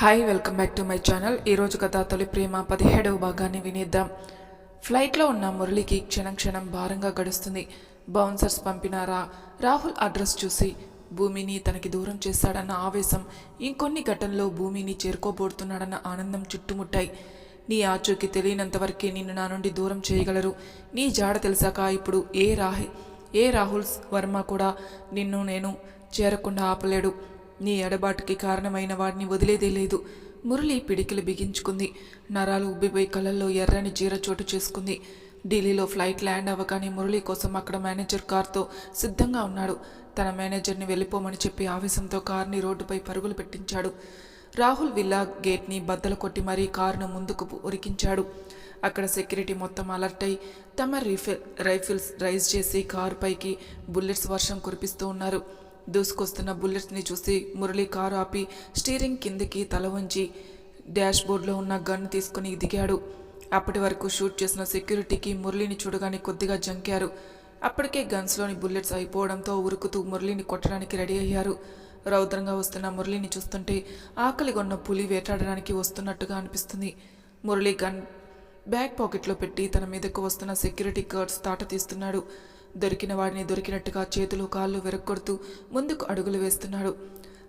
Hi welcome back to my channel ఈరోజు కథ తొలి ప్రేమ పదిహేడవ భాగాన్ని వినేద్దాం. ఫ్లైట్లో ఉన్న మురళికి క్షణం క్షణం భారంగా గడుస్తుంది. బౌన్సర్స్ పంపిన రా రాహుల్ అడ్రస్ చూసి భూమిని తనకి దూరం చేస్తాడన్న ఆవేశం ఇంకొన్ని ఘటనలో భూమిని చేరుకోబోతున్నాడన్న ఆనందం చుట్టుముట్టాయి. నీ ఆచూకి తెలియనంతవరకే నిన్ను నా నుండి దూరం చేయగలరు. నీ జాడ తెలిసాక ఇప్పుడు ఏ రాహి ఏ రాహుల్ వర్మ కూడా నిన్ను నేను చేరకుండా ఆపలేడు. నీ ఎడబాటుకి కారణమైన వాడిని వదిలేదే లేదు. మురళి పిడికిలు బిగించుకుంది. నరాలు ఉబ్బిపోయి కళ్ళల్లో ఎర్రని జీర చోటు చేసుకుంది. ఢిల్లీలో ఫ్లైట్ ల్యాండ్ అవ్వగానే మురళి కోసం అక్కడ మేనేజర్ కార్తో సిద్ధంగా ఉన్నాడు. తన మేనేజర్ని వెళ్ళిపోమని చెప్పి ఆవేశంతో కార్ని రోడ్డుపై పరుగులు పెట్టించాడు. రాహుల్ విల్లా గేట్ని బద్దలు కొట్టి మరీ కారును ముందుకు ఉరికించాడు. అక్కడ సెక్యూరిటీ మొత్తం అలర్ట్ అయి తమ రైఫిల్స్ రైజ్ చేసి కారు పైకి బుల్లెట్స్ వర్షం కురిపిస్తూ ఉన్నారు. దూసుకొస్తున్న బుల్లెట్స్ని చూసి మురళి కారు ఆపి స్టీరింగ్ కిందకి తల వంచి డాష్ బోర్డ్లో ఉన్న గన్ తీసుకుని దిగాడు. అప్పటి వరకు షూట్ చేసిన సెక్యూరిటీకి మురళిని చూడగానే కొద్దిగా జంకారు. అప్పటికే గన్స్లోని బుల్లెట్స్ అయిపోవడంతో ఉరుకుతూ మురళిని కొట్టడానికి రెడీ అయ్యారు. రౌద్రంగా వస్తున్న మురళిని చూస్తుంటే ఆకలిగొన్న పులి వేటాడడానికి వస్తున్నట్టుగా అనిపిస్తుంది. మురళి గన్ బ్యాగ్ పాకెట్లో పెట్టి తన మీదకు వస్తున్న సెక్యూరిటీ గార్డ్స్ తాట తీస్తున్నాడు. దొరికిన వాడిని దొరికినట్టుగా చేతులు కాళ్ళు విరక్కొడుతూ ముందుకు అడుగులు వేస్తున్నాడు.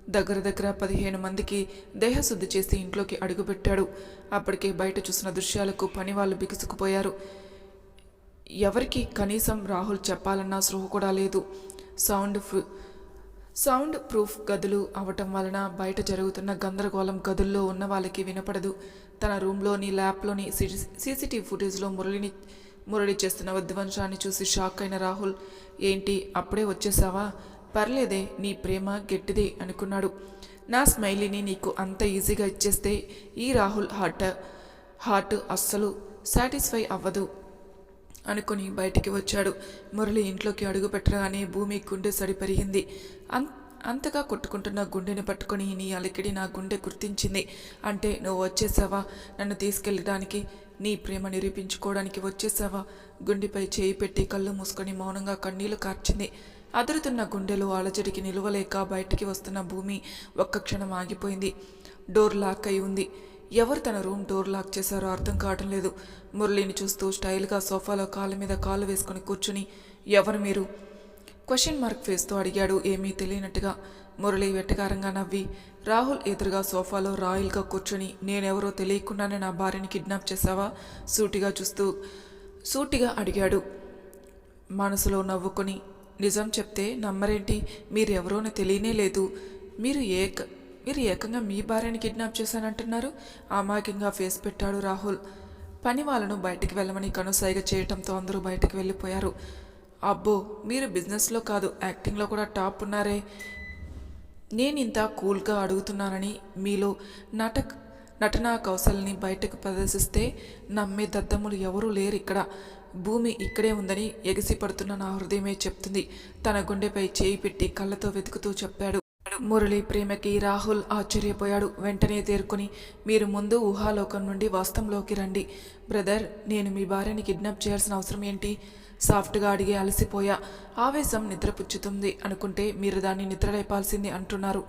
దగ్గర దగ్గర పదిహేను మందికి దేహశుద్ధి చేసి ఇంట్లోకి అడుగుపెట్టాడు. అప్పటికే బయట చూసిన దృశ్యాలకు పని వాళ్ళు బిగుసుకుపోయారు. ఎవరికి కనీసం రాహుల్ చెప్పాలన్న సృహ కూడా లేదు. సౌండ్ సౌండ్ ప్రూఫ్ గదులు అవటం వలన బయట జరుగుతున్న గందరగోళం గదుల్లో ఉన్న వాళ్ళకి వినపడదు. తన రూమ్లోని ల్యాప్లోని సీసీటీవీ ఫుటేజ్లో మురళిని మురళి చేస్తున్న విధ్వంసాన్ని చూసి షాక్ అయిన రాహుల్ ఏంటి అప్పుడే వచ్చేసావా? పర్లేదే నీ ప్రేమ గట్టిదే అనుకున్నాడు. నా స్మైలీని నీకు అంత ఈజీగా ఇచ్చేస్తే ఈ రాహుల్ హార్ట్ హార్ట్ అస్సలు సాటిస్ఫై అవ్వదు అనుకుని బయటికి వచ్చాడు. మురళి ఇంట్లోకి అడుగు పెట్టగానే భూమి గుండె సడిపరిగింది అంత అం అంతగా కొట్టుకుంటున్న గుండెని పట్టుకొని నీ అలికిడి నా గుండె గుర్తించింది. అంటే నువ్వు వచ్చేసావా? నన్ను తీసుకెళ్ళడానికి నీ ప్రేమ నిరూపించుకోవడానికి వచ్చేసావా? గుండెపై చేయి పెట్టి కళ్ళు మూసుకొని మౌనంగా కన్నీళ్ళు కార్చింది. అదురుతున్న గుండెలో అలజడికి నిలువలేక బయటికి వస్తున్న భూమి ఒక్క క్షణం ఆగిపోయింది. డోర్ లాక్ అయి ఉంది. ఎవరు తన రూమ్ డోర్ లాక్ చేశారో అర్థం కావటం లేదు. మురళిని చూస్తూ స్టైల్గా సోఫాలో కాళ్ళ మీద కాళ్ళు వేసుకొని కూర్చుని ఎవరు మీరు? క్వశ్చన్ మార్క్ ఫేస్తో అడిగాడు. ఏమీ తెలియనట్టుగా మురళి వెట్టకారంగా నవ్వి రాహుల్ ఎదురుగా సోఫాలో రాయల్గా కూర్చొని నేనెవరో తెలియకుండానే నా భార్యని కిడ్నాప్ చేశావా? సూటిగా చూస్తూ సూటిగా అడిగాడు. మనసులో నవ్వుకొని నిజం చెప్తే నమ్మరేంటి? మీరెవరోనో తెలియనే లేదు. మీరు ఏక మీరు ఏకంగా మీ భార్యని కిడ్నాప్ చేశానంటున్నారు? అమాయకంగా ఫేస్ పెట్టాడు రాహుల్. పని వాళ్ళను బయటికి వెళ్ళమని కనుసైగ చేయటంతో అందరూ బయటికి వెళ్ళిపోయారు. అబ్బో మీరు బిజినెస్లో కాదు యాక్టింగ్లో కూడా టాప్ ఉన్నారే. నేను ఇంత కూల్గా అడుగుతున్నానని మీలో నటక్ నటనా కౌశల్ని బయటకు ప్రదర్శిస్తే నమ్మే దద్దములు ఎవరూ లేరు ఇక్కడ. భూమి ఇక్కడే ఉందని ఎగిసిపడుతున్న నా హృదయమే చెప్తుంది. తన గుండెపై చేయి పెట్టి కళ్ళతో వెతుకుతూ చెప్పాడు. మురళి ప్రేమకి రాహుల్ ఆశ్చర్యపోయాడు. వెంటనే తేరుకొని మీరు ముందు ఊహాలోకం నుండి వాస్తవంలోకి రండి. బ్రదర్ నేను మీ భార్యని కిడ్నాప్ చేయాల్సిన అవసరం ఏంటి? సాఫ్ట్గా అడిగి అలసిపోయా. ఆవేశం నిద్రపుచ్చుతుంది. అనుకుంటే మీరు దాన్ని నిద్రలేపాల్సింది అంటున్నారు.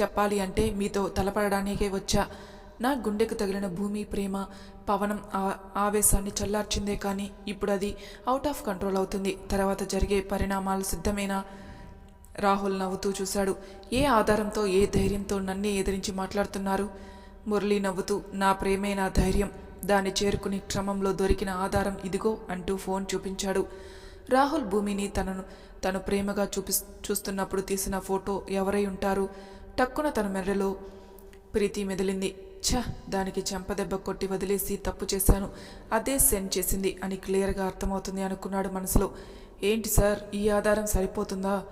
చెప్పాలి అంటే మీతో తలపడడానికే వచ్చా. నా గుండెకు తగిలిన భూమి ప్రేమ పవనం ఆ- ఆవేశాన్ని చల్లార్చిందే కానీ ఇప్పుడు అది అవుట్ ఆఫ్ కంట్రోల్ అవుతుంది. తర్వాత జరిగే పరిణామాలు సిద్ధమేనా? రాహుల్ నవ్వుతూ చూశాడు. ఏ ఆధారంతో ఏ ధైర్యంతో నన్నే ఎదిరించి మాట్లాడుతున్నారు? మురళి నవ్వుతూ నా ప్రేమే నా ధైర్యం. దాన్ని చేరుకుని క్రమంలో దొరికిన ఆధారం ఇదిగో అంటూ ఫోన్ చూపించాడు. రాహుల్ భూమిని తనను తను ప్రేమగా చూపి చూస్తున్నప్పుడు తీసిన ఫోటో ఎవరై ఉంటారు? టక్కున తన మెడలో ప్రీతి మెదిలింది. ఛ! దానికి చెంపదెబ్బ కొట్టి వదిలేసి తప్పు చేశాను. అదే సెండ్ చేసింది అని క్లియర్గా అర్థమవుతుంది అనుకున్నాడు మనసులో. ఏంటి సార్? ఈ ఆధారం సరిపోతుందా?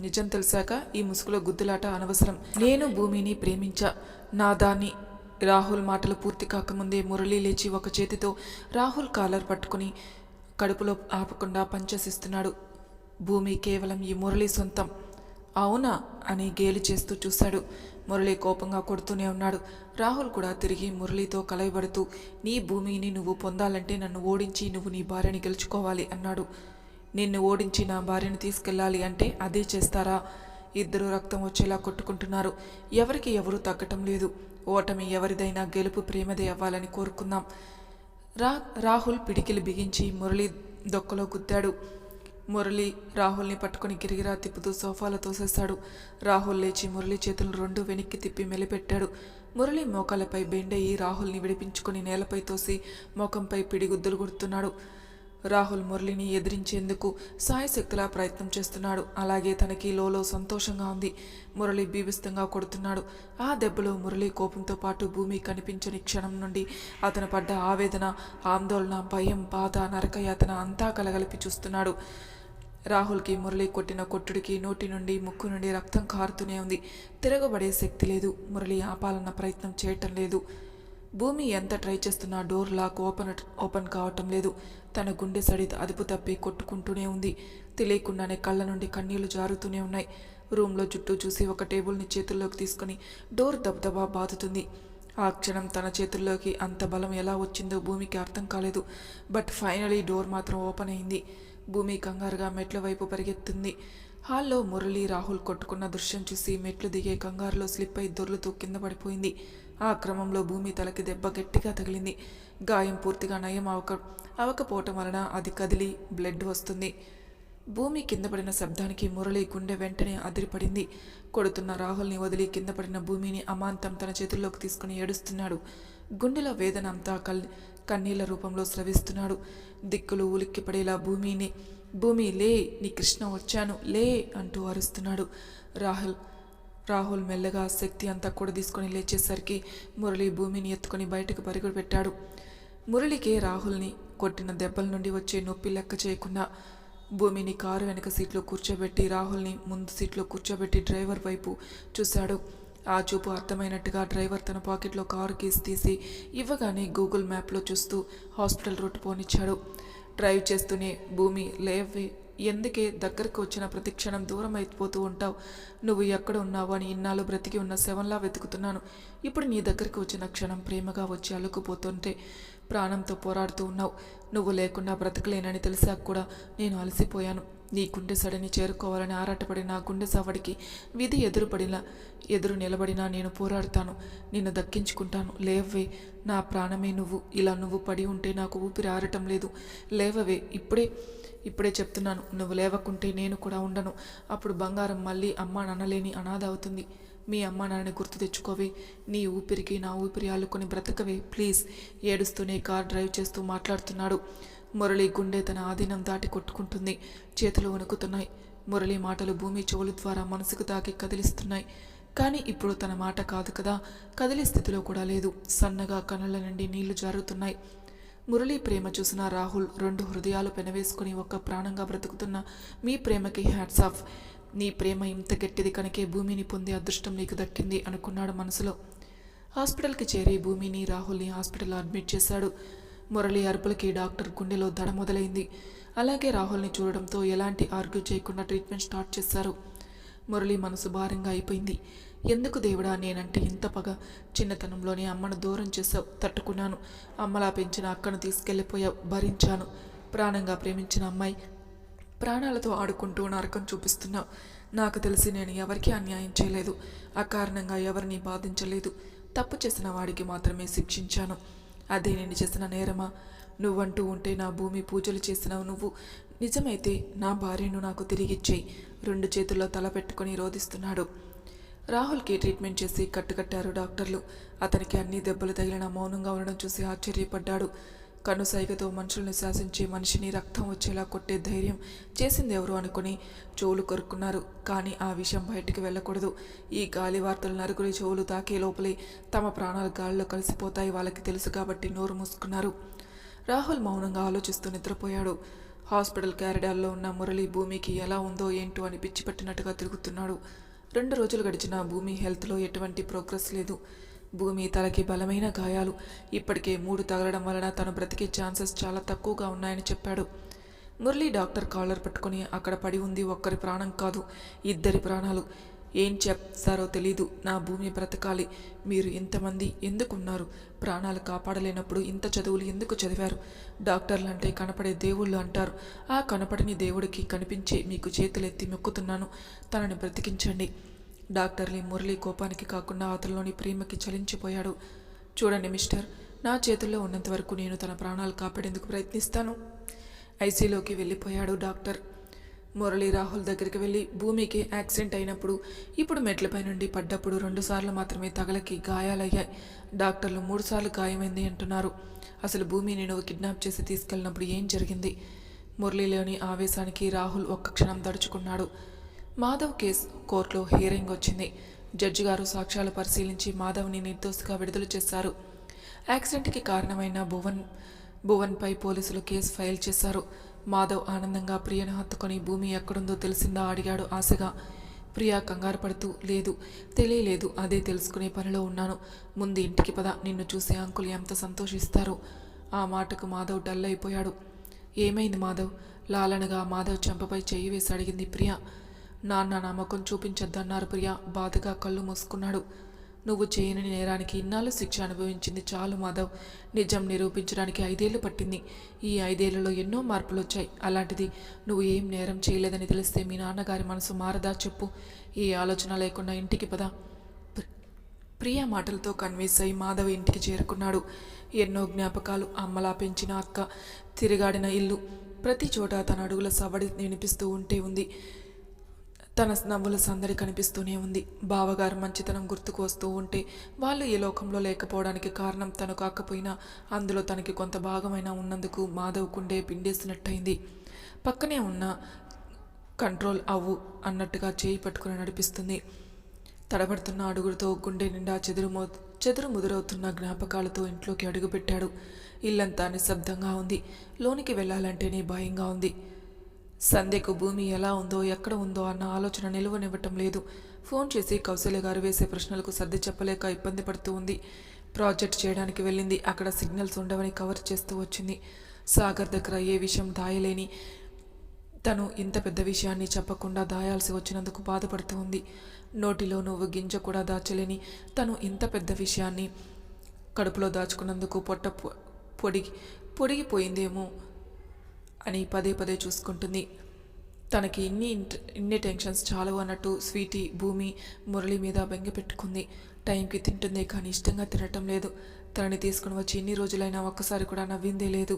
నిజం తెలిసాక ఈ ముసుగులో గుద్దులాట అనవసరం. నేను భూమిని ప్రేమించా. నా దాన్ని రాహుల్ మాటలు పూర్తి కాకముందే మురళి లేచి ఒక చేతితో రాహుల్ కాలర్ పట్టుకుని కడుపులో ఆపకుండా పంచసిస్తున్నాడు. భూమి కేవలం ఈ మురళి సొంతం. అవునా? అని గేలి చేస్తూ చూశాడు. మురళి కోపంగా కొడుతూనే ఉన్నాడు. రాహుల్ కూడా తిరిగి మురళితో కలయబడుతూ నీ భూమిని నువ్వు పొందాలంటే నన్ను ఓడించి నువ్వు నీ భార్యని గెలుచుకోవాలి అన్నాడు. నిన్ను ఓడించి నా భార్యను తీసుకెళ్ళాలి అంటే అదే చేస్తారా? ఇద్దరు రక్తం వచ్చేలా కొట్టుకుంటున్నారు. ఎవరికి ఎవరు తగ్గటం లేదు. ఓటమి ఎవరిదైనా గెలుపు ప్రేమదే అవ్వాలని కోరుకుందాం. రా రాహుల్ పిడికిలు బిగించి మురళి దొక్కలో గుద్దాడు. మురళి రాహుల్ని పట్టుకుని గిరిగిరా తిప్పుతూ సోఫాలో తోసేస్తాడు రాహుల్ లేచి మురళి చేతులు రెండు వెనక్కి తిప్పి మెలిపెట్టాడు. మురళి మోకాలపై బెండయి రాహుల్ని విడిపించుకుని నేలపై తోసి మోకంపై పిడిగుద్దులు గుడుతున్నాడు రాహుల్ మురళిని ఎదిరించేందుకు సాయశక్తులా ప్రయత్నం చేస్తున్నాడు. అలాగే తనకి లోలో సంతోషంగా ఉంది. మురళి బీభిస్తంగా కొడుతున్నాడు. ఆ దెబ్బలో మురళి కోపంతో పాటు భూమి కనిపించని క్షణం నుండి అతను పడ్డ ఆవేదన ఆందోళన భయం బాధ నరకయాతన అంతా కలగలిపి చూస్తున్నాడు. రాహుల్కి మురళి కొట్టిన కొట్టుడికి నోటి నుండి ముక్కు నుండి రక్తం కారుతూనే ఉంది. తిరగబడే శక్తి లేదు. మురళి ఆపాలన్న ప్రయత్నం చేయటం లేదు. భూమి ఎంత ట్రై చేస్తున్నా డోర్ లాక్ ఓపెన్ ఓపెన్ కావటం లేదు. తన గుండె సడి అదుపు తప్పి కొట్టుకుంటూనే ఉంది. తెలియకుండానే కళ్ళ నుండి కన్నీళ్ళు జారుతూనే ఉన్నాయి. రూమ్లో చుట్టూ చూసి ఒక టేబుల్ని చేతుల్లోకి తీసుకుని డోర్ దబదబా బాదుతుంది. ఆ క్షణం తన చేతుల్లోకి అంత బలం ఎలా వచ్చిందో భూమికి అర్థం కాలేదు. బట్ ఫైనలీ డోర్ మాత్రం ఓపెన్ అయింది. భూమి కంగారుగా మెట్ల వైపు పరిగెత్తుంది. హాల్లో మురళి రాహుల్ కొట్టుకున్న దృశ్యం చూసి మెట్లు దిగే కంగారులో స్లిప్ అయి దొర్లుతూ కింద పడిపోయింది. ఆ క్రమంలో భూమి తలకి దెబ్బ గట్టిగా తగిలింది. గాయం పూర్తిగా నయం అవక అవకపోవటం వలన అది కదిలి బ్లడ్ వస్తుంది. భూమి కింద పడిన శబ్దానికి మురళి గుండె వెంటనే అదిరిపడింది. కొడుతున్న రాహుల్ని వదిలి కింద పడిన భూమిని అమాంతం తన చేతుల్లోకి తీసుకుని ఏడుస్తున్నాడు. గుండెల వేదన అంతా కల్ కన్నీళ్ళ రూపంలో స్రవిస్తున్నాడు. దిక్కులు ఉలిక్కిపడేలా భూమిని భూమి లే నీ కృష్ణ వచ్చాను లే అంటూ అరుస్తున్నాడు రాహుల్. రాహుల్ మెల్లగా శక్తి అంతా కూడా తీసుకొని లేచేసరికి మురళి భూమిని ఎత్తుకొని బయటకు పరుగులు పెట్టాడు మురళికి రాహుల్ని కొట్టిన దెబ్బల నుండి వచ్చే నొప్పి లెక్క చేయకుండా భూమిని కారు వెనక సీట్లో కూర్చోబెట్టి రాహుల్ని ముందు సీట్లో కూర్చోబెట్టి డ్రైవర్ వైపు చూశాడు. ఆ చూపు అర్థమైనట్టుగా డ్రైవర్ తన పాకెట్లో కారు కీస్ తీసి ఇవ్వగానే గూగుల్ మ్యాప్లో చూస్తూ హాస్పిటల్ రూట్ పోనిచ్చాడు. డ్రైవ్ చేస్తూనే భూమి లేవే ఎందుకే దగ్గరకు వచ్చిన ప్రతి క్షణం దూరం అయిపోతూ ఉంటావు? నువ్వు ఎక్కడ ఉన్నావు అని ఇన్నాళ్ళు బ్రతికి ఉన్న శవంలా వెతుకుతున్నాను. ఇప్పుడు నీ దగ్గరికి వచ్చిన క్షణం ప్రేమగా వచ్చి అలుకుపోతుంటే ప్రాణంతో పోరాడుతూ ఉన్నావు. నువ్వు లేకుండా బ్రతకలేనని తెలిసాక కూడా నేను అలసిపోయాను. నీ గుండె సడని చేరుకోవాలని ఆరాటపడి నా గుండె సవడికి విధి ఎదురుపడిన ఎదురు నిలబడినా నేను పోరాడతాను నిన్ను దక్కించుకుంటాను. లేవే నా ప్రాణమే నువ్వు. ఇలా నువ్వు పడి ఉంటే నాకు ఊపిరి ఆరటం లేదు. లేవవే ఇప్పుడే ఇప్పుడే చెప్తున్నాను. నువ్వు లేవకుంటే నేను కూడా ఉండను. అప్పుడు బంగారం మళ్ళీ అమ్మ నాన్నలేని అనాథ అవుతుంది. మీ అమ్మ నాన్నని గుర్తు తెచ్చుకోవే. నీ ఊపిరికి నా ఊపిరి అల్లుకొని బ్రతకవే. ప్లీజ్ ఏడుస్తూనే కార్ డ్రైవ్ చేస్తూ మాట్లాడుతున్నాడు. మురళి గుండె తన ఆధీనం దాటి కొట్టుకుంటుంది. చేతులు వణుకుతున్నాయి. మురళి మాటలు భూమి చెవుల ద్వారా మనసుకు తాకి కదిలిస్తున్నాయి. కానీ ఇప్పుడు తన మాట కాదు కదా. కదిలే స్థితిలో కూడా లేదు. సన్నగా కనుల నుండి నీళ్ళు జారుతున్నాయి. మురళి ప్రేమ చూసిన రాహుల్ రెండు హృదయాలు పెనవేసుకుని ఒక్క ప్రాణంగా బ్రతుకుతున్న మీ ప్రేమకి హ్యాట్స్ ఆఫ్. నీ ప్రేమ ఇంత గట్టిది కనుకే భూమిని పొందే అదృష్టం నీకు దక్కింది అనుకున్నాడు మనసులో. హాస్పిటల్కి చేరి భూమిని రాహుల్ని హాస్పిటల్లో అడ్మిట్ చేశాడు. మురళి అరుపులకి డాక్టర్ గుండెలో దడ మొదలైంది. అలాగే రాహుల్ని చూడడంతో ఎలాంటి ఆర్గ్యూ చేయకుండా ట్రీట్మెంట్ స్టార్ట్ చేశారు. మురళి మనసు భారంగా అయిపోయింది. ఎందుకు దేవుడా నేనంటే ఇంత పగ? చిన్నతనంలోనే అమ్మను దూరం చేసావు తట్టుకున్నాను. అమ్మలా పెంచిన అక్కను తీసుకెళ్ళిపోయావు భరించాను. ప్రాణంగా ప్రేమించిన అమ్మాయి. ప్రాణాలతో ఆడుకుంటూ నరకం చూపిస్తున్నావు. నాకు తెలిసి నేను ఎవరికీ అన్యాయం చేయలేదు. అకారణంగా ఎవరిని బాధించలేదు. తప్పు చేసిన వాడికి మాత్రమే శిక్షించాను. అదే నేను చేసిన నేరమా? నువ్వంటూ ఉంటే నా భూమి పూజలు చేసినావు నువ్వు. నిజమైతే నా భార్యను నాకు తిరిగిచ్చేయి. రెండు చేతుల్లో తల పెట్టుకొని రోధిస్తున్నాడు. రాహుల్కి ట్రీట్మెంట్ చేసి కట్టుకట్టారు డాక్టర్లు. అతనికి అన్ని దెబ్బలు తగిలిన మౌనంగా ఉండడం చూసి ఆశ్చర్యపడ్డాడు. కనుసైగతో మనుషుల్ని శాసించి మనిషిని రక్తం వచ్చేలా కొట్టే ధైర్యం చేసింది ఎవరు అనుకుని చెవులు కొరుక్కున్నారు. కానీ ఆ విషయం బయటికి వెళ్ళకూడదు. ఈ గాలి వార్తలు నరుగురి చెవులు తాకే లోపలే తమ ప్రాణాలు గాలిలో కలిసిపోతాయి వాళ్ళకి తెలుసు కాబట్టి నోరు మూసుకున్నారు. రాహుల్ మౌనంగా ఆలోచిస్తూ నిద్రపోయాడు. హాస్పిటల్ క్యారిడార్లో ఉన్న మురళి భూమికి ఎలా ఉందో ఏంటో అని పిచ్చి పట్టినట్టుగా తిరుగుతున్నాడు. రెండు రోజులు గడిచిన భూమి హెల్త్లో ఎటువంటి ప్రోగ్రెస్ లేదు. భూమి తలకి బలమైన గాయాలు. ఇప్పటికే మూడు తగలడం వలన తను బ్రతికే ఛాన్సెస్ చాలా తక్కువగా ఉన్నాయని చెప్పాడు. మురళి డాక్టర్ కాలర్ పట్టుకొని అక్కడ పడి ఉంది. ఒక్కరి ప్రాణం కాదు ఇద్దరి ప్రాణాలు. ఏం చెప్తారో తెలీదు. నా భూమి బ్రతకాలి. మీరు ఇంతమంది ఎందుకున్నారు? ప్రాణాలు కాపాడలేనప్పుడు ఇంత చదువులు ఎందుకు చదివారు? డాక్టర్లు అంటే కనపడే దేవుళ్ళు అంటారు. ఆ కనపడని దేవుడికి కనిపించే మీకు చేతులెత్తి మొక్కుతున్నాను తనని బ్రతికించండి. డాక్టర్ని మురళి కోపానికి కాకుండా అతనిలోని ప్రేమకి చలించిపోయాడు. చూడండి మిస్టర్ నా చేతుల్లో ఉన్నంత వరకు నేను తన ప్రాణాలు కాపాడేందుకు ప్రయత్నిస్తాను. ఐసీలోకి వెళ్ళిపోయాడు డాక్టర్. మురళి రాహుల్ దగ్గరికి వెళ్ళి భూమికి యాక్సిడెంట్ అయినప్పుడు ఇప్పుడు మెట్లపై నుండి పడ్డప్పుడు రెండుసార్లు మాత్రమే తగలకి గాయాలయ్యాయి. డాక్టర్లు మూడుసార్లు గాయమైంది అంటున్నారు. అసలు భూమి నేను కిడ్నాప్ చేసి తీసుకెళ్ళినప్పుడు ఏం జరిగింది? మురళిలోని ఆవేశానికి రాహుల్ ఒక్క క్షణం దడుచుకున్నాడు మాధవ్ కేసు కోర్టులో హియరింగ్ వచ్చింది. జడ్జి గారు సాక్ష్యాలు పరిశీలించి మాధవ్ని నిర్దోషిగా విడుదల చేశారు. యాక్సిడెంట్కి కారణమైన భువన్ భువన్పై పోలీసులు కేసు ఫైల్ చేశారు. మాధవ్ ఆనందంగా ప్రియను హత్తుకొని భూమి ఎక్కడుందో తెలిసిందా అడిగాడు ఆశగా. ప్రియా కంగారు పడుతూ లేదు తెలియలేదు అదే తెలుసుకునే పనిలో ఉన్నాను. ముందు ఇంటికి పద నిన్ను చూసి అంకుల్ ఎంత సంతోషిస్తారు. ఆ మాటకు మాధవ్ డల్ అయిపోయాడు. ఏమైంది మాధవ్? లాలనగా మాధవ్ చెంపపై చెయ్యి వేసి అడిగింది ప్రియా. నాన్న నమ్మకం చూపించొద్దన్నారు ప్రియా. బాధగా కళ్ళు మూసుకున్నాడు. నువ్వు చేయని నేరానికి ఇన్నాళ్ళు శిక్ష అనుభవించింది చాలు మాధవ్. నిజం నిరూపించడానికి ఐదేళ్ళు పట్టింది. ఈ ఐదేళ్ళలో ఎన్నో మార్పులు వచ్చాయి అలాంటిది నువ్వు ఏం నేరం చేయలేదని తెలిస్తే మీ నాన్నగారి మనసు మారదా చెప్పు. ఈ ఆలోచన లేకుండా ఇంటికి పదా. ప్రియా ప్రియ మాటలతో కన్విన్స్ అయి మాధవ్ ఇంటికి చేరుకున్నాడు. ఎన్నో జ్ఞాపకాలు అమ్మలా పెంచిన అక్క తిరిగాడిన ఇల్లు. ప్రతి చోట తన అడుగుల సవడి వినిపిస్తూ ఉంటే ఉంది. తన నవ్వుల సందడి కనిపిస్తూనే ఉంది. బావగారు మంచితనం గుర్తుకు వస్తూ ఉంటే వాళ్ళు ఈ లోకంలో లేకపోవడానికి కారణం తను కాకపోయినా అందులో తనకి కొంత భాగమైనా ఉన్నందుకు మాధవ్ కుండే పిండేసినట్టయింది. పక్కనే ఉన్న కంట్రోల్ అవ్వు అన్నట్టుగా చేయి పట్టుకుని నడిపిస్తుంది. తడబడుతున్న అడుగులతో గుండె నిండా చెదురుమో చెదురు ముదురవుతున్న జ్ఞాపకాలతో ఇంట్లోకి అడుగుపెట్టాడు. ఇల్లంతా నిశ్శబ్దంగా ఉంది. లోనికి వెళ్ళాలంటేనే భయంగా ఉంది. సంధ్యకు భూమి ఎలా ఉందో ఎక్కడ ఉందో అన్న ఆలోచన నిలువనివ్వటం లేదు. ఫోన్ చేసి కౌశల్య గారు వేసే ప్రశ్నలకు సర్ది చెప్పలేక ఇబ్బంది పడుతూ ఉంది. ప్రాజెక్ట్ చేయడానికి వెళ్ళింది. అక్కడ సిగ్నల్స్ ఉండవని కవర్ చేస్తూ వచ్చింది. సాగర్ దగ్గర ఏ విషయం దాయలేని తను ఇంత పెద్ద విషయాన్ని చెప్పకుండా దాయాల్సి వచ్చినందుకు బాధపడుతూ ఉంది. నోటిలో నువ్వు గింజ కూడా దాచలేని తను ఇంత పెద్ద విషయాన్ని కడుపులో దాచుకున్నందుకు పొట్ట పొ- పొడిగి పొడిగిపోయిందేమో. అని పదే పదే చూసుకుంటుంది. తనకి ఇన్ని ఇన్ని టెన్షన్స్ చాలు అన్నట్టు స్వీటీ భూమి మురళి మీద బెంగ పెట్టుకుంది. టైంకి తింటుంది కానీ ఇష్టంగా తినటం లేదు. తనని తీసుకుని వచ్చి ఇన్ని రోజులైనా ఒక్కసారి కూడా నవ్విందే లేదు.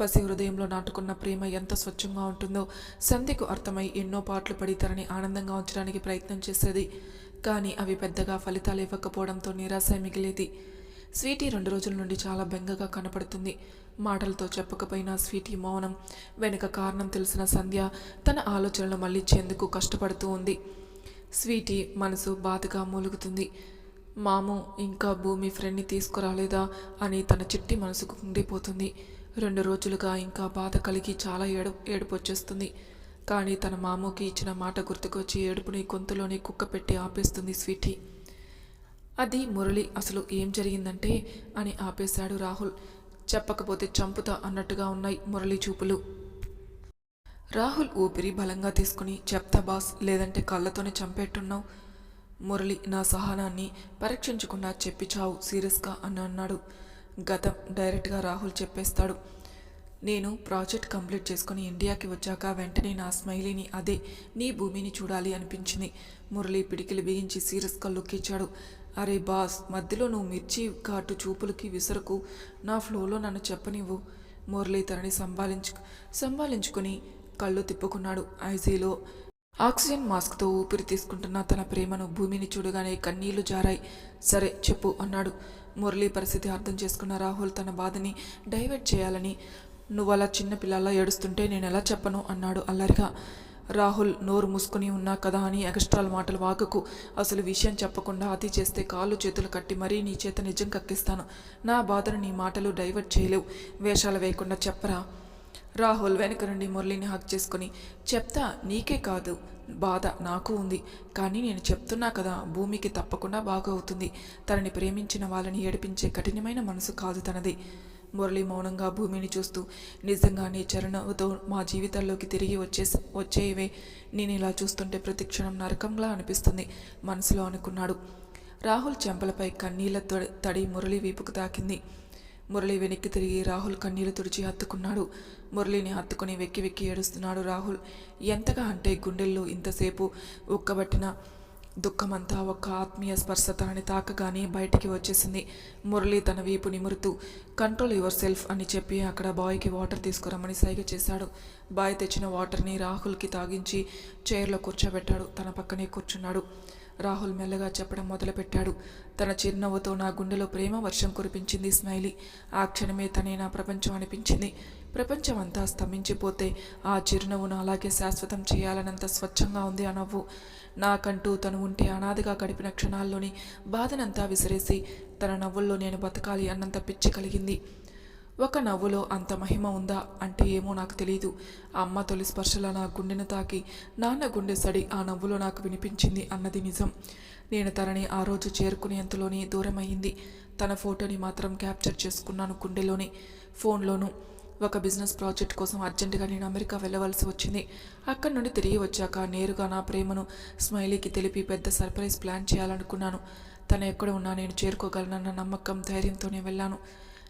పసి హృదయంలో నాటుకున్న ప్రేమ ఎంత స్వచ్ఛంగా ఉంటుందో సంధ్యకు అర్థమై ఎన్నో పాటలు పడి తనని ఆనందంగా ఉంచడానికి ప్రయత్నం చేసేది. కానీ అవి పెద్దగా ఫలితాలు ఇవ్వకపోవడంతో నిరాశ మిగిలేది. స్వీటీ రెండు రోజుల నుండి చాలా బెంగగా కనపడుతుంది. మాటలతో చెప్పకపోయినా స్వీటీ మౌనం వెనుక కారణం తెలిసిన సంధ్య తన ఆలోచనలు మళ్ళించేందుకు కష్టపడుతూ ఉంది. స్వీటీ మనసు బాధగా మూలుగుతుంది. మాము ఇంకా భూమి ఫ్రెండ్ని తీసుకురాలేదా? అని తన చిట్టి మనసుకు ఉండిపోతుంది. రెండు రోజులుగా ఇంకా బాధ కలిగి చాలా ఏడు ఏడుపు వచ్చేస్తుంది కానీ తన మామూకి ఇచ్చిన మాట గుర్తుకొచ్చి ఏడుపుని గొంతులోనే కుక్క పెట్టి ఆపేస్తుంది స్వీటీ. అది మురళి అసలు ఏం జరిగిందంటే అని ఆపేశాడు రాహుల్. చెప్పకపోతే చంపుతా అన్నట్టుగా ఉన్నాయి మురళి చూపులు. రాహుల్ ఊపిరి బలంగా తీసుకుని చెప్తా బాస్ లేదంటే కళ్ళతోనే చంపేట్టున్నావు. మురళి నా సహనాన్ని పరీక్షించకుండా చెప్పి చావు సీరియస్గా అని అన్నాడు. గతం డైరెక్ట్గా రాహుల్ చెప్పేస్తాడు. నేను ప్రాజెక్ట్ కంప్లీట్ చేసుకుని ఇండియాకి వచ్చాక వెంటనే నా స్మైలీని అదే నీ భూమిని చూడాలి అనిపించింది. మురళి పిడికిలు బిగించి సీరియస్గా లుక్ ఇచ్చాడు అరే బాస్ మధ్యలో నువ్వు మిర్చి ఘాటు చూపులకి విసరకు నా ఫ్లోలో నన్ను చెప్పనివ్వు. మురళి తనని సంభాలించు సంభాలించుకుని కళ్ళు తిప్పుకున్నాడు ఐసీలో ఆక్సిజన్ మాస్క్తో ఊపిరి తీసుకుంటున్న తన ప్రేమను భూమిని చూడగానే కన్నీళ్ళు జారాయి. సరే చెప్పు అన్నాడు. మురళి పరిస్థితి అర్థం చేసుకున్న రాహుల్ తన బాధని డైవర్ట్ చేయాలని. నువ్వు అలా చిన్నపిల్లలా ఏడుస్తుంటే నేను ఎలా చెప్పను అన్నాడు అల్లరిగా. రాహుల్ నోరు మూసుకుని ఉన్నా కదా అని ఎగస్ట్రాల్ మాటలు వాగకు అసలు విషయం చెప్పకుండా అతి చేస్తే కాళ్ళు చేతులు కట్టి మరీ నీ చేత నిజం కక్కిస్తాను. నా బాధను నీ మాటలు డైవర్ట్ చేయలేవు. వేషాలు వేయకుండా చెప్పరా? రాహుల్ వెనక నుండి మురళిని హక్ చేసుకుని చెప్తా నీకే కాదు బాధ నాకు ఉంది. కానీ నేను చెప్తున్నా కదా భూమికి తప్పకుండా బాగవుతుంది. తనని ప్రేమించిన వాళ్ళని ఏడిపించే కఠినమైన మనసు కాదు తనది. మురళి మౌనంగా భూమిని చూస్తూ నిజంగా నీ చరణతో మా జీవితాల్లోకి తిరిగి వచ్చే వచ్చేవే నేను ఇలా చూస్తుంటే ప్రతిక్షణం నరకంలా అనిపిస్తుంది మనసులో అనుకున్నాడు. రాహుల్ చెంపలపై కన్నీళ్ళ తొడి- తడి మురళి వీపుకు తాకింది. మురళి వెనక్కి తిరిగి రాహుల్ కన్నీళ్ళు తుడిచి హత్తుకున్నాడు. మురళిని హత్తుకుని వెక్కి వెక్కి ఏడుస్తున్నాడు రాహుల్. ఎంతగా అంటే గుండెల్లో ఇంతసేపు ఉక్కబట్టిన దుఃఖమంతా ఒక ఆత్మీయ స్పర్శ తనని తాకగానే బయటికి వచ్చేసింది. మురళి తన వీపు నిమురుతూ కంట్రోల్ యువర్ సెల్ఫ్ అని చెప్పి అక్కడ బాయ్కి వాటర్ తీసుకురమ్మని సైగ చేశాడు. బాయ్ తెచ్చిన వాటర్ని రాహుల్కి తాగించి చైర్లో కూర్చోబెట్టాడు. తన పక్కనే కూర్చున్నాడు. రాహుల్ మెల్లగా చెప్పడం మొదలుపెట్టాడు. తన చిరునవ్వుతో నా గుండెలో ప్రేమ వర్షం కురిపించింది స్మైలీ. ఆ క్షణమే తనే నా ప్రపంచం అనిపించింది. ప్రపంచం అంతా స్తంభించిపోతే ఆ చిరునవ్వును అలాగే శాశ్వతం చేయాలనంత స్వచ్ఛంగా ఉంది ఆ నవ్వు. నాకంటూ తను ఉంటే అనాథగా గడిపిన క్షణాల్లోని బాధనంతా విసిరేసి తన నవ్వుల్లో నేను బతకాలి అన్నంత పిచ్చి కలిగింది. ఒక నవ్వులో అంత మహిమ ఉందా అంటే ఏమో నాకు తెలియదు అమ్మ తొలి స్పర్శలా నా గుండెను తాకి నాన్న గుండె సడి ఆ నవ్వులో నాకు వినిపించింది అన్నది నిజం. నేను తనని ఆ రోజు చేరుకునేంతలోనే దూరమయ్యింది. తన ఫోటోని మాత్రం క్యాప్చర్ చేసుకున్నాను గుండెలోనే ఫోన్లోనూ. ఒక బిజినెస్ ప్రాజెక్ట్ కోసం అర్జెంటుగా నేను అమెరికా వెళ్ళవలసి వచ్చింది. అక్కడి నుండి తిరిగి వచ్చాక నేరుగా నా ప్రేమను స్మైలీకి తెలిపి పెద్ద సర్ప్రైజ్ ప్లాన్ చేయాలనుకున్నాను. తను ఎక్కడ ఉన్నా నేను చేరుకోగలనన్న నమ్మకం ధైర్యంతోనే వెళ్ళాను.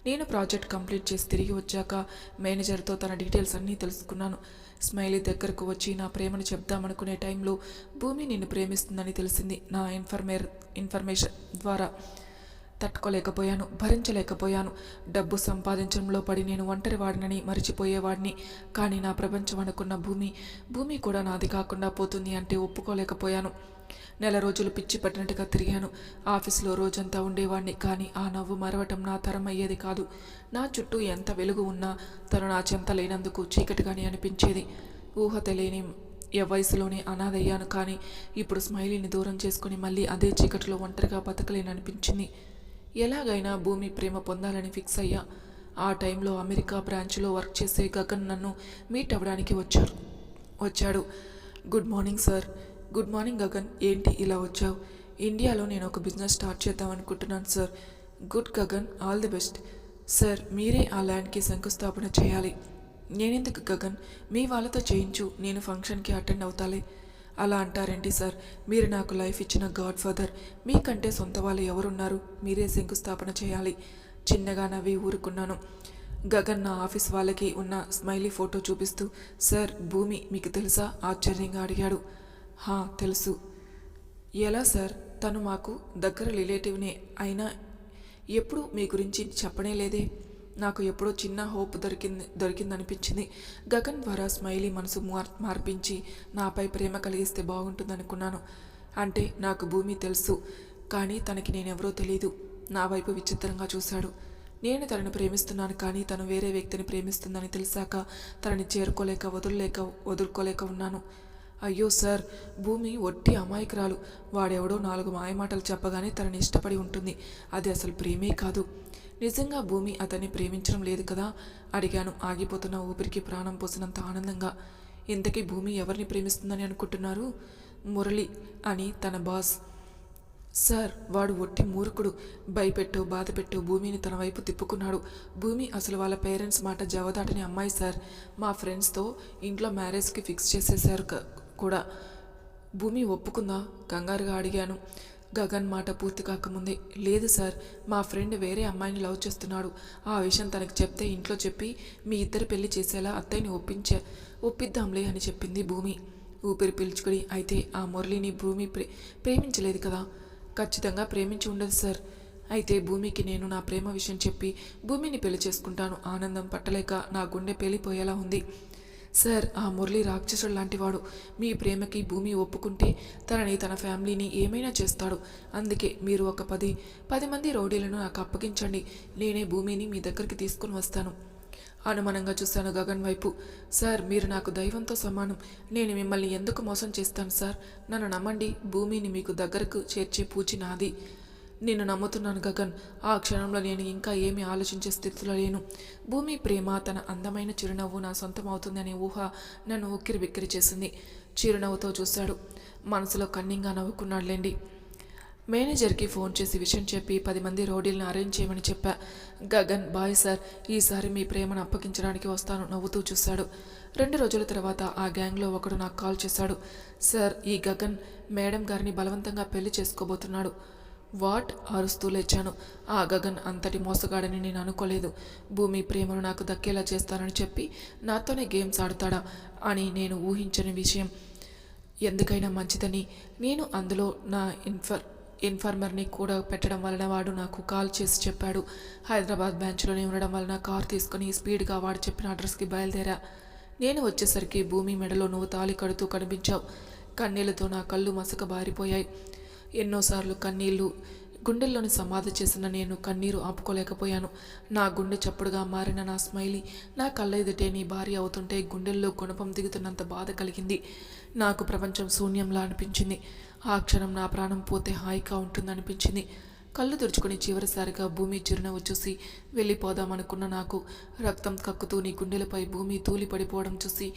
నేను ప్రాజెక్ట్ కంప్లీట్ చేసి తిరిగి వచ్చాక మేనేజర్తో తన డీటెయిల్స్ అన్నీ తెలుసుకున్నాను. స్మైలీ దగ్గరకు వచ్చి నా ప్రేమను చెప్దామనుకునే టైంలో భూమి నిన్ను ప్రేమిస్తుందని తెలిసింది నా ఇన్ఫర్మేర్ ఇన్ఫర్మేషన్ ద్వారా. తట్టుకోలేకపోయాను భరించలేకపోయాను. డబ్బు సంపాదించడంలో పడి నేను ఒంటరి వాడినని మరిచిపోయేవాడిని. కానీ నా ప్రపంచం అనుకున్న భూమి భూమి కూడా నాది కాకుండా పోతుంది అంటే ఒప్పుకోలేకపోయాను. నెల రోజులు పిచ్చి పట్టినట్టుగా తిరిగాను. ఆఫీస్లో రోజంతా ఉండేవాడిని కానీ ఆ నవ్వు మరవటం నా తరం అయ్యేది కాదు. నా చుట్టూ ఎంత వెలుగు ఉన్నా తను నా చెంత లేనందుకు చీకటిగానే అనిపించేది. ఊహ తెలియని వయసులోనే అనాథయ్యాను కానీ ఇప్పుడు స్మైలీని దూరం చేసుకుని మళ్ళీ అదే చీకటిలో ఒంటరిగా బతకలేననిపించింది. ఎలాగైనా భూమి ప్రేమ పొందాలని ఫిక్స్ అయ్యా. ఆ టైంలో అమెరికా బ్రాంచ్లో వర్క్ చేసే గగన్ నన్ను మీట్ అవ్వడానికి వచ్చారు. వచ్చాడు. Good morning sir. Good morning Gagan. ఏంటి ఇలా వచ్చావు? ఇండియాలో నేను ఒక బిజినెస్ స్టార్ట్ చేద్దాం అనుకుంటున్నాను sir. Good Gagan. All the best. Sir మీరే ఆ ల్యాండ్కి శంకుస్థాపన చేయాలి. నేనెందుకు గగన్? మీ వాళ్ళతో చేయించు. నేను ఫంక్షన్కి అటెండ్ అవుతాలే. అలా అంటారేంటి సార్? మీరు నాకు లైఫ్ ఇచ్చిన గాడ్ ఫాదర్. మీకంటే సొంత వాళ్ళు ఎవరున్నారు? మీరే శంకుస్థాపన చేయాలి. చిన్నగా నవ్వి ఊరుకున్నాను. గగన్ నా ఆఫీస్ వాళ్ళకి ఉన్న స్మైలీ ఫోటో చూపిస్తూ సార్ భూమి మీకు తెలుసా? ఆశ్చర్యంగా అడిగాడు. హా తెలుసు. ఎలా సార్? తను మాకు దగ్గర రిలేటివ్నే. అయినా ఎప్పుడు మీ గురించి చెప్పనే లేదే. నాకు ఎప్పుడో చిన్న హోప్ దొరికింది దొరికిందనిపించింది. గగన్ ద్వారా స్మైలీ మనసు మార్ మార్పించి నాపై ప్రేమ కలిగిస్తే బాగుంటుందనుకున్నాను. అంటే నాకు భూమి తెలుసు కానీ తనకి నేనెవరో తెలియదు నా వైపు విచిత్రంగా చూశాడు. నేను తనను ప్రేమిస్తున్నాను కానీ తను వేరే వ్యక్తిని ప్రేమిస్తుందని తెలిసాక తనని చేరుకోలేక వదులులేక వదులుకోలేక ఉన్నాను. అయ్యో సార్ భూమి ఒట్టి అమాయకురాలు. వాడెవడో నాలుగు మాయమాటలు చెప్పగానే తనని ఇష్టపడి ఉంటుంది. అది అసలు ప్రేమే కాదు. నిజంగా భూమి అతన్ని ప్రేమించడం లేదు కదా? అడిగాను. ఆగిపోతున్న ఊపిరికి ప్రాణం పోసినంత ఆనందంగా. ఇంతకీ భూమి ఎవరిని ప్రేమిస్తుందని అనుకుంటున్నారు? మురళి అని తన బాస్. సార్ వాడు ఒట్టి మూర్ఖుడు. భయపెట్టు బాధపెట్టు భూమిని తన వైపు తిప్పుకున్నాడు. భూమి అసలు వాళ్ళ పేరెంట్స్ మాట జవదాటని అమ్మాయి సార్. మా ఫ్రెండ్స్తో ఇంట్లో మ్యారేజ్కి ఫిక్స్ చేసేశారు కూడా. భూమి ఒప్పుకుందా? కంగారుగా అడిగాను. గగన్ మాట పూర్తి కాకముందే లేదు సార్ మా ఫ్రెండ్ వేరే అమ్మాయిని లవ్ చేస్తున్నాడు. ఆ విషయం తనకు చెప్తే ఇంట్లో చెప్పి మీ ఇద్దరు పెళ్ళి చేసేలా అత్తయ్యని ఒప్పించే ఒప్పిద్దాంలే అని చెప్పింది భూమి. ఊపిరి పీల్చుకుని అయితే ఆ మురళిని భూమి ప్రే ప్రేమించలేదు కదా? ఖచ్చితంగా ప్రేమించి ఉండదు సార్. అయితే భూమికి నేను నా ప్రేమ విషయం చెప్పి భూమిని పెళ్ళి చేసుకుంటాను. ఆనందం పట్టలేక నా గుండె పేలిపోయేలా ఉంది. సార్ ఆ మురళి రాక్షసుడు లాంటివాడు. మీ ప్రేమకి భూమి ఒప్పుకుంటే తనని తన ఫ్యామిలీని ఏమైనా చేస్తాడు. అందుకే మీరు ఒక పది పది మంది రౌడీలను నాకు అప్పగించండి. నేనే భూమిని మీ దగ్గరికి తీసుకుని వస్తాను. అనుమానంగా చూశాను గగన్ వైపు. సార్ మీరు నాకు దైవంతో సమానం. నేను మిమ్మల్ని ఎందుకు మోసం చేస్తాను సార్? నన్ను నమ్మండి. భూమిని మీకు దగ్గరకు చేర్చే పూచి నాది. నిన్ను నమ్ముతున్నాను గగన్. ఆ క్షణంలో నేను ఇంకా ఏమీ ఆలోచించే స్థితిలో లేను. భూమి ప్రేమ తన అందమైన చిరునవ్వు నా సొంతం అవుతుందనే ఊహ నన్ను ఉక్కిరి బిక్కిరి చేసింది. చిరునవ్వుతో చూశాడు. మనసులో కన్నింగా నవ్వుకున్నాడులేండి. మేనేజర్కి ఫోన్ చేసి విషయం చెప్పి పది మంది రోడీలను అరేంజ్ చేయమని చెప్పా. గగన్ బాయ్ సార్ ఈసారి మీ ప్రేమను అప్పగించడానికి వస్తాను నవ్వుతూ చూశాడు. రెండు రోజుల తర్వాత ఆ గ్యాంగ్లో ఒకడు నాకు కాల్ చేశాడు. సార్ ఈ గగన్ మేడం గారిని బలవంతంగా పెళ్ళి చేసుకోబోతున్నాడు. వాట్? అరుస్తూ లేచాను. ఆ గగన్ అంతటి మోసగాడని నేను అనుకోలేదు. భూమి ప్రేమను నాకు దక్కేలా చేస్తానని చెప్పి నాతోనే గేమ్స్ ఆడతాడా అని నేను ఊహించని విషయం. ఎందుకైనా మంచిదని. నేను అందులో నా ఇన్ఫర్ ఇన్ఫార్మర్ని కూడా పెట్టడం వలన వాడు నాకు కాల్ చేసి చెప్పాడు. హైదరాబాద్ బ్యాంచ్లోనే ఉండడం వలన కార్ తీసుకుని స్పీడ్గా వాడు చెప్పిన అడ్రస్కి బయలుదేరా. నేను వచ్చేసరికి భూమి మెడలో నువ్వు తాళి కడుతూ కనిపించావు. కన్నీళ్ళతో నా కళ్ళు మసక బారిపోయాయి ఎన్నోసార్లు కన్నీళ్ళు గుండెల్లోని సమాధి చేసిన నేను కన్నీరు ఆపుకోలేకపోయాను. నా గుండె చప్పుడుగా మారిన నా స్మైలీ నా కళ్ళ ఎదుటే నీ భార్య అవుతుంటే గుండెల్లో గుణపం దిగుతున్నంత బాధ కలిగింది. నాకు ప్రపంచం శూన్యంలా అనిపించింది. ఆ క్షణం నా ప్రాణం పోతే హాయిగా ఉంటుందనిపించింది. కళ్ళు తుడుచుకుని చివరిసారిగా భూమి చిరునవ్వు చూసి వెళ్ళిపోదామనుకున్న నాకు రక్తం కక్కుతూ నీ గుండెలపై భూమి తూలి పడిపోవడం చూసి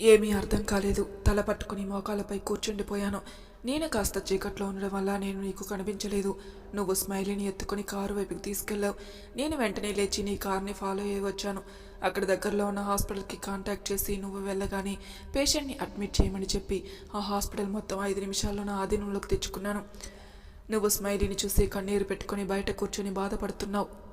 ఏమీ అర్థం కాలేదు. తల పట్టుకుని మోకాలపై కూర్చుండిపోయాను. నేను కాస్త చీకట్లో ఉండడం వల్ల నేను నీకు కనిపించలేదు. నువ్వు స్మైలీని ఎత్తుకుని కారు వైపుకి తీసుకెళ్ళావు. నేను వెంటనే లేచి నీ కార్ని ఫాలో అయ్యి వచ్చాను. అక్కడ దగ్గరలో ఉన్న హాస్పిటల్కి కాంటాక్ట్ చేసి నువ్వు వెళ్ళగానే పేషెంట్ని అడ్మిట్ చేయమని చెప్పి ఆ హాస్పిటల్ మొత్తం ఐదు నిమిషాల్లో నా ఆధీనంలోకి తెచ్చుకున్నాను. నువ్వు స్మైలీని చూసి కన్నీరు పెట్టుకుని బయట కూర్చొని బాధపడుతున్నావు.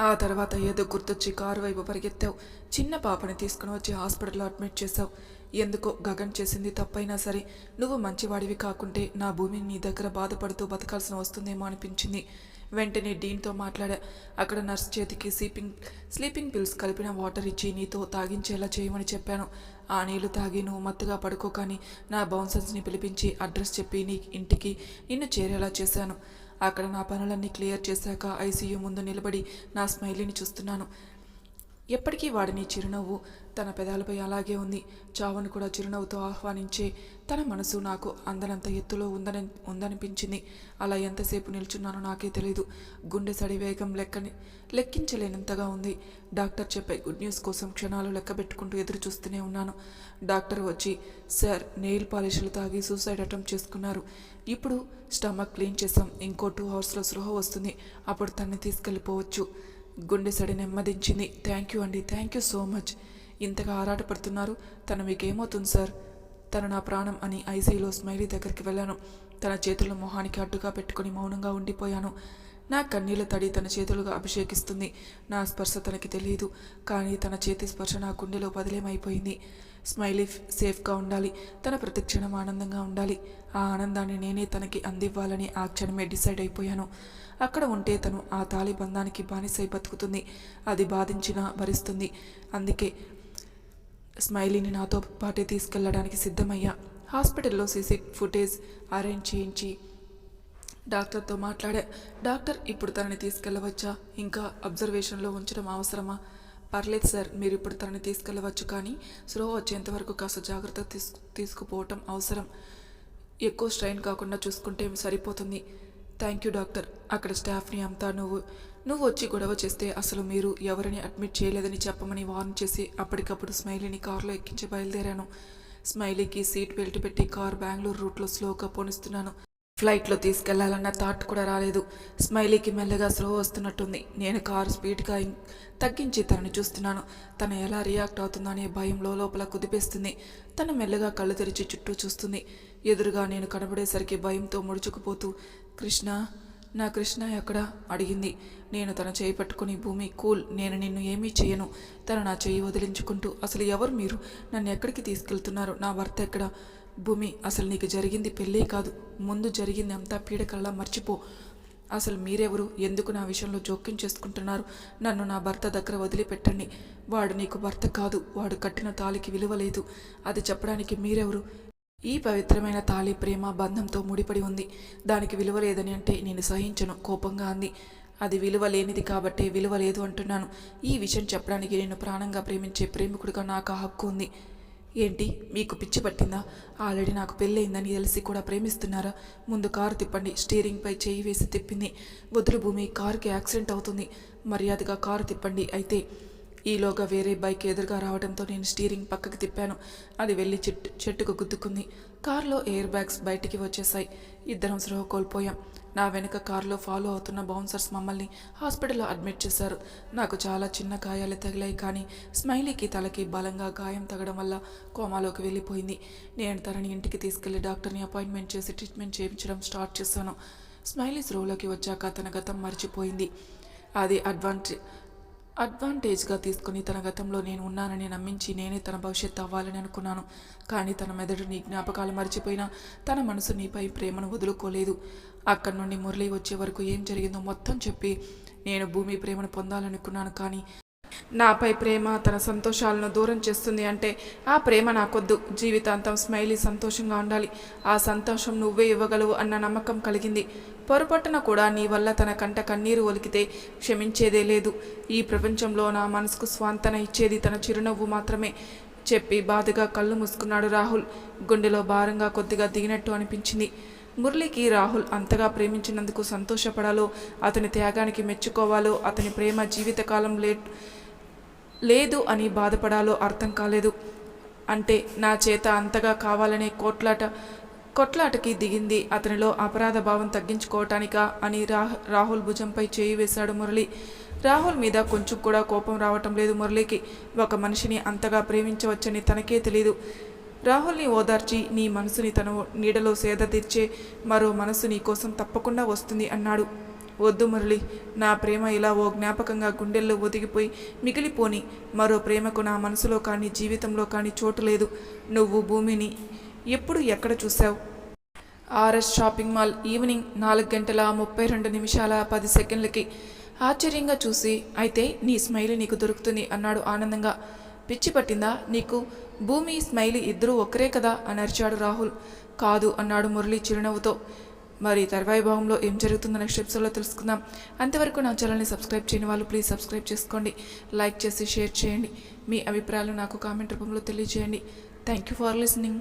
ఆ తర్వాత ఏదో గుర్తొచ్చి కారు వైపు పరిగెత్తావు. చిన్న పాపని తీసుకుని వచ్చి హాస్పిటల్లో అడ్మిట్ చేశావు. ఎందుకో గగన్ చేసింది తప్పైనా సరే. నువ్వు మంచివాడివి కాకుంటే నా భూమిని నీ దగ్గర బాధపడుతూ బతకాల్సిన వస్తుందేమో అనిపించింది. వెంటనే డీన్తో మాట్లాడా. అక్కడ నర్స్ చేతికి స్లీపింగ్ స్లీపింగ్ పిల్స్ కలిపిన వాటర్ ఇచ్చి నీతో తాగించేలా చేయమని చెప్పాను. ఆ నీళ్ళు తాగి నువ్వు మత్తుగా పడుకో కానీ నా బౌన్సర్స్ని పిలిపించి అడ్రస్ చెప్పి నీ ఇంటికి నిన్ను చేరేలా చేశాను. అక్కడ నా పనులన్నీ క్లియర్ చేశాక ఐసీయూ ముందు నిలబడి నా స్మైలీని చూస్తున్నాను. ఎప్పటికీ వాడిని చిరునవ్వు తన పెదాలపై అలాగే ఉంది. చావును కూడా చిరునవ్వుతో ఆహ్వానించే తన మనసు నాకు అందనంత ఎత్తులో ఉందని ఉందనిపించింది. అలా ఎంతసేపు నిల్చున్నానో నాకే తెలియదు గుండె సడి వేగం లెక్కని లెక్కించలేనంతగా ఉంది. డాక్టర్ చెప్పే గుడ్ న్యూస్ కోసం క్షణాలు లెక్కబెట్టుకుంటూ ఎదురు చూస్తూనే ఉన్నాను. డాక్టర్ వచ్చి సార్ నెయిల్ పాలిష్లు తాగి సూసైడ్ అటెంప్ట్ చేసుకున్నారు. ఇప్పుడు స్టమక్ క్లీన్ చేసాం ఇంకో టూ అవర్స్లో సృహ వస్తుంది. అప్పుడు తన్ని తీసుకెళ్ళిపోవచ్చు. గుండె సడి నెమ్మదించింది. థ్యాంక్ యూ అండి. Thank you so much. ఇంతగా ఆరాటపడుతున్నారు. తను మీకేమవుతుంది సార్? తను నా ప్రాణం అని ఐసీలో స్మైలీ దగ్గరికి వెళ్ళాను. తన చేతుల మొహానికి అడ్డుగా పెట్టుకుని మౌనంగా ఉండిపోయాను. నా కన్నీళ్ళ తడి తన చేతులుగా అభిషేకిస్తుంది. నా స్పర్శ తనకి తెలియదు. కానీ తన చేతి స్పర్శ నా గుండెలో బదిలేమైపోయింది స్మైలీ సేఫ్గా ఉండాలి. తన ప్రతిక్షణం ఆనందంగా ఉండాలి. ఆ ఆనందాన్ని నేనే తనకి అందివ్వాలని ఆ క్షణమే డిసైడ్ అయిపోయాను. అక్కడ ఉంటే తను ఆ తాలిబంధానికి బానిసై బతుకుతుంది. అది బాధించినా భరిస్తుంది. అందుకే స్మైలీని నాతో పాటే తీసుకెళ్ళడానికి సిద్ధమయ్యా. హాస్పిటల్లో సీసీ ఫుటేజ్ అరేంజ్ చేయించి డాక్టర్తో మాట్లాడా. డాక్టర్ ఇప్పుడు తనని తీసుకెళ్ళవచ్చా ఇంకా అబ్జర్వేషన్లో ఉంచడం అవసరమా? పర్లేదు సార్ మీరు ఇప్పుడు తనని తీసుకెళ్ళవచ్చు కానీ స్లో వచ్చేంత వరకు కాస్త జాగ్రత్త తీసుకు తీసుకుపోవటం అవసరం. ఎక్కువ స్ట్రెయిన్ కాకుండా చూసుకుంటే సరిపోతుంది. థ్యాంక్ యూ డాక్టర్ అక్కడ స్టాఫ్ని అంతా నువ్వు నువ్వు వచ్చి గొడవ చేస్తే అసలు మీరు ఎవరిని అడ్మిట్ చేయలేదని చెప్పమని వార్న్ చేసి అప్పటికప్పుడు స్మైలీని కారులో ఎక్కించి బయలుదేరాను. స్మైలీకి సీట్ బెల్ట్ పెట్టి కార్ బెంగళూరు రూట్లో స్లోగా పోనిస్తున్నాను. ఫ్లైట్లో తీసుకెళ్ళాలన్న థాట్ కూడా రాలేదు. స్మైలీకి మెల్లగా స్లో వస్తున్నట్టుంది. నేను కారు స్పీడ్గా తగ్గించి తనని చూస్తున్నాను. తను ఎలా రియాక్ట్ అవుతుందనే భయంలో భయం లోపల కుదిపేస్తుంది. తను మెల్లగా కళ్ళు తెరిచి చుట్టూ చూస్తుంది. ఎదురుగా నేను కనబడేసరికి భయంతో ముడుచుకుపోతూ కృష్ణ నా కృష్ణ ఎక్కడ? అడిగింది. నేను తన చేయి పట్టుకుని భూమి కూల్. నేను నిన్ను ఏమీ చేయను తను నా చేయి వదిలించుకుంటూ అసలు ఎవరు మీరు? నన్ను ఎక్కడికి తీసుకెళ్తున్నారు? నా భర్త ఎక్కడ? భూమి అసలు నీకు జరిగింది పెళ్ళే కాదు. ముందు జరిగింది అంతా పీడకల్లా మర్చిపో. అసలు మీరెవరు? ఎందుకు నా విషయంలో జోక్యం చేసుకుంటున్నారు? నన్ను నా భర్త దగ్గర వదిలిపెట్టండి. వాడు నీకు భర్త కాదు. వాడు కట్టిన తాలికి విలువ లేదు అది చెప్పడానికి మీరెవరు? ఈ పవిత్రమైన తాళి ప్రేమ బంధంతో ముడిపడి ఉంది. దానికి విలువ లేదని అంటే నేను సహించను. కోపంగా అంది. అది విలువ లేనిది కాబట్టే విలువ లేదు అంటున్నాను. ఈ విషయం చెప్పడానికి నేను ప్రాణంగా ప్రేమించే ప్రేమికుడిగా నాకు హక్కు ఉంది. ఏంటి? మీకు పిచ్చి పట్టిందా? ఆల్రెడీ నాకు పెళ్ళయిందని తెలిసి కూడా ప్రేమిస్తున్నారా? ముందు కారు తిప్పండి. స్టీరింగ్పై చేయి వేసి తిప్పింది. వదులు భూమి కారుకి యాక్సిడెంట్ అవుతుంది. మర్యాదగా కారు తిప్పండి. అయితే ఈలోగా వేరే బైక్ ఎదురుగా రావడంతో నేను స్టీరింగ్ పక్కకి తిప్పాను. అది వెళ్ళి చెట్టు చెట్టుకు గుద్దుకుంది. కారులో ఎయిర్ బ్యాగ్స్ బయటికి వచ్చేసాయి ఇద్దరం స్రోహ కోల్పోయాం నా వెనుక కారులో ఫాలో అవుతున్న బౌన్సర్స్ మమ్మల్ని హాస్పిటల్లో అడ్మిట్ చేశారు. నాకు చాలా చిన్న గాయాలు తగిలాయి కానీ స్మైలీకి తలకి బలంగా గాయం తగడం వల్ల కోమాలోకి వెళ్ళిపోయింది. నేను తనని ఇంటికి తీసుకెళ్ళి డాక్టర్ని అపాయింట్మెంట్ చేసి ట్రీట్మెంట్ చేయించడం స్టార్ట్ చేశాను. స్మైలీస్ రోలోకి వచ్చాక తన గతం మర్చిపోయింది. అది అడ్వాంటే అడ్వాంటేజ్గా తీసుకుని తన గతంలో నేను ఉన్నానని నమ్మించి నేనే తన భవిష్యత్తు అవ్వాలని అనుకున్నాను. కానీ తన మెదడు నీ జ్ఞాపకాలు మర్చిపోయినా తన మనసు నీపై ప్రేమను వదులుకోలేదు. అక్కడి నుండి మురళి వచ్చే వరకు ఏం జరిగిందో మొత్తం చెప్పి నేను భూమి ప్రేమను పొందాలనుకున్నాను కానీ నాపై ప్రేమ తన సంతోషాలను దూరం చేస్తుంది అంటే ఆ ప్రేమ నాకొద్దు. జీవితాంతం స్మైలీ సంతోషంగా ఉండాలి. ఆ సంతోషం నువ్వే ఇవ్వగలవు అన్న నమ్మకం కలిగింది. పొరపట్టున కూడా నీ వల్ల తన కంట కన్నీరు ఒలికితే క్షమించేదే లేదు. ఈ ప్రపంచంలో నా మనసుకు స్వాంతన ఇచ్చేది తన చిరునవ్వు మాత్రమే చెప్పి బాధగా కళ్ళు మూసుకున్నాడు రాహుల్. గుండెలో భారంగా కొద్దిగా దిగినట్టు అనిపించింది. మురళికి రాహుల్ అంతగా ప్రేమించినందుకు సంతోషపడాలో అతని త్యాగానికి మెచ్చుకోవాలో అతని ప్రేమ జీవితకాలం లే లేదు అని బాధపడాలో అర్థం కాలేదు. అంటే నా చేత అంతగా కావాలనే కోట్లాట కొట్లాటకి దిగింది అతనిలో అపరాధ భావం తగ్గించుకోవటానికా అని రాహ రాహుల్ భుజంపై చేయి వేశాడు మురళి. రాహుల్ మీద కొంచెం కూడా కోపం రావటం లేదు మురళికి. ఒక మనిషిని అంతగా ప్రేమించవచ్చని తనకే తెలియదు రాహుల్ని ఓదార్చి నీ మనసుని తన నీడలో సేద తీర్చే మరో మనసు నీ కోసం తప్పకుండా వస్తుంది అన్నాడు. వద్దు మురళి నా ప్రేమ ఇలా ఓ జ్ఞాపకంగా గుండెల్లో ఒదిగిపోయి మిగిలిపోని మరో ప్రేమకు నా మనసులో కానీ జీవితంలో కానీ చోటు లేదు. నువ్వు భూమిని ఎప్పుడు ఎక్కడ చూసావు ఆర్ఎస్ షాపింగ్ మాల్ ఈవినింగ్ నాలుగు గంటల ముప్పై రెండు నిమిషాల పది సెకండ్లకి ఆశ్చర్యంగా చూసి అయితే నీ స్మైల్ నీకు దొరుకుతుంది అన్నాడు ఆనందంగా. పిచ్చి పట్టిందా? నీకు భూమి స్మైలి ఇద్దరూ ఒక్కరే కదా? అని అరిచాడు రాహుల్. కాదు అన్నాడు మురళి చిరునవ్వుతో. మరి తర్వాయి భావంలో ఏం జరుగుతుందో నెక్స్ట్ ఎపిసోడ్లో తెలుసుకుందాం. అంతవరకు నా ఛానల్ని సబ్స్క్రైబ్ చేయని వాళ్ళు ప్లీజ్ సబ్స్క్రైబ్ చేసుకోండి. లైక్ చేసి షేర్ చేయండి. మీ అభిప్రాయాలు నాకు కామెంట్ రూపంలో తెలియజేయండి. Thank you for listening